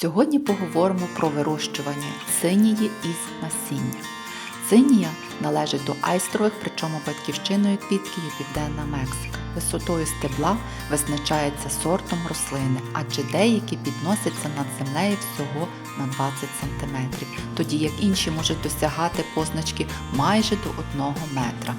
Сьогодні поговоримо про вирощування цинії із насіння. Цинія належить до айстрових, причому батьківщиною квітки є Південна Мексика. Висотою стебла визначається сортом рослини, адже деякі підносяться над землею всього на 20 см, тоді як інші можуть досягати позначки майже до 1 метра.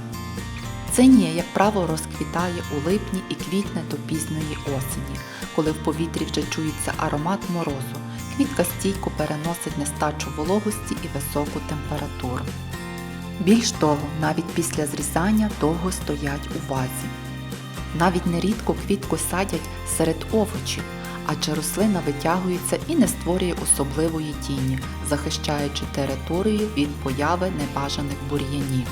Цинія, як правило, розквітає у липні і квітне до пізньої осені, коли в повітрі вже чується аромат морозу. Квітка стійко переносить нестачу вологості і високу температуру. Більш того, навіть після зрізання довго стоять у вазі. Навіть нерідко квітку садять серед овочів, адже рослина витягується і не створює особливої тіні, захищаючи територію від появи небажаних бур'янів.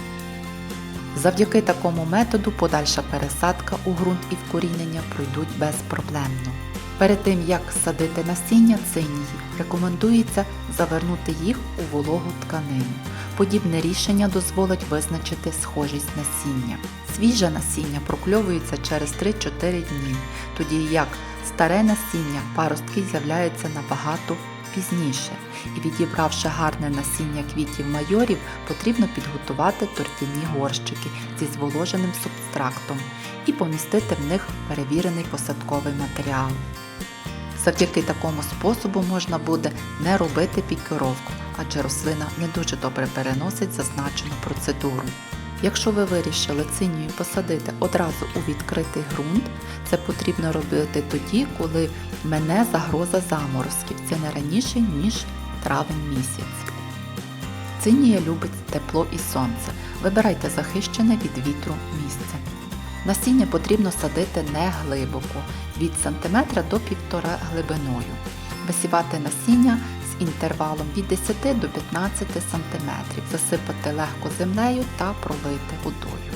Завдяки такому методу подальша пересадка у ґрунт і вкорінення пройдуть безпроблемно. Перед тим як садити насіння цинії, рекомендується завернути їх у вологу тканину. Подібне рішення дозволить визначити схожість насіння. Свіже насіння прокльовується через 3-4 дні, тоді як старе насіння паростки з'являються набагато пізніше. І відібравши гарне насіння квітів майорів, потрібно підготувати тортяні горщики зі зволоженим субстрактом і помістити в них перевірений посадковий матеріал. Завдяки такому способу можна буде не робити пікіровку, адже рослина не дуже добре переносить зазначену процедуру. Якщо ви вирішили цинію посадити одразу у відкритий ґрунт, це потрібно робити тоді, коли мене загроза заморозків. Це не раніше, ніж травень місяць. Цинія любить тепло і сонце. Вибирайте захищене від вітру місце. Насіння потрібно садити не глибоко, від сантиметра до півтора глибиною. Висівати насіння з інтервалом від 10 до 15 см, засипати легко землею та пролити водою.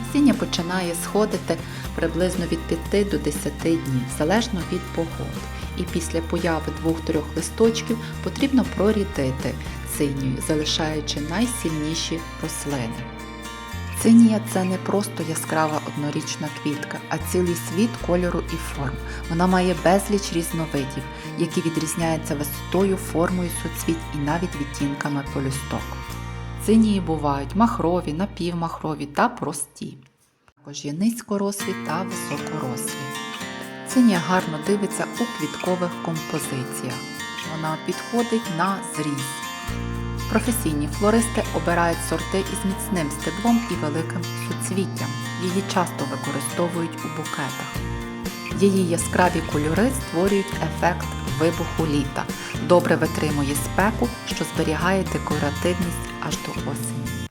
Насіння починає сходити приблизно від 5 до 10 днів, залежно від погоди. І після появи двох-трьох листочків потрібно прорідити цинію, залишаючи найсильніші рослини. Цинія це не просто яскрава однорічна квітка, а цілий світ кольору і форм. Вона має безліч різновидів, які відрізняються висотою, формою суцвіт і навіть відтінками полюсток. Цинії бувають махрові, напівмахрові та прості. Також є низькорослі та високорослі. Цинія гарно дивиться у квіткових композиціях. Вона підходить на зріз. Професійні флористи обирають сорти із міцним стеблом і великим суцвіттям. Її часто використовують у букетах. Її яскраві кольори створюють ефект вибуху літа, добре витримує спеку, що зберігає декоративність аж до осені.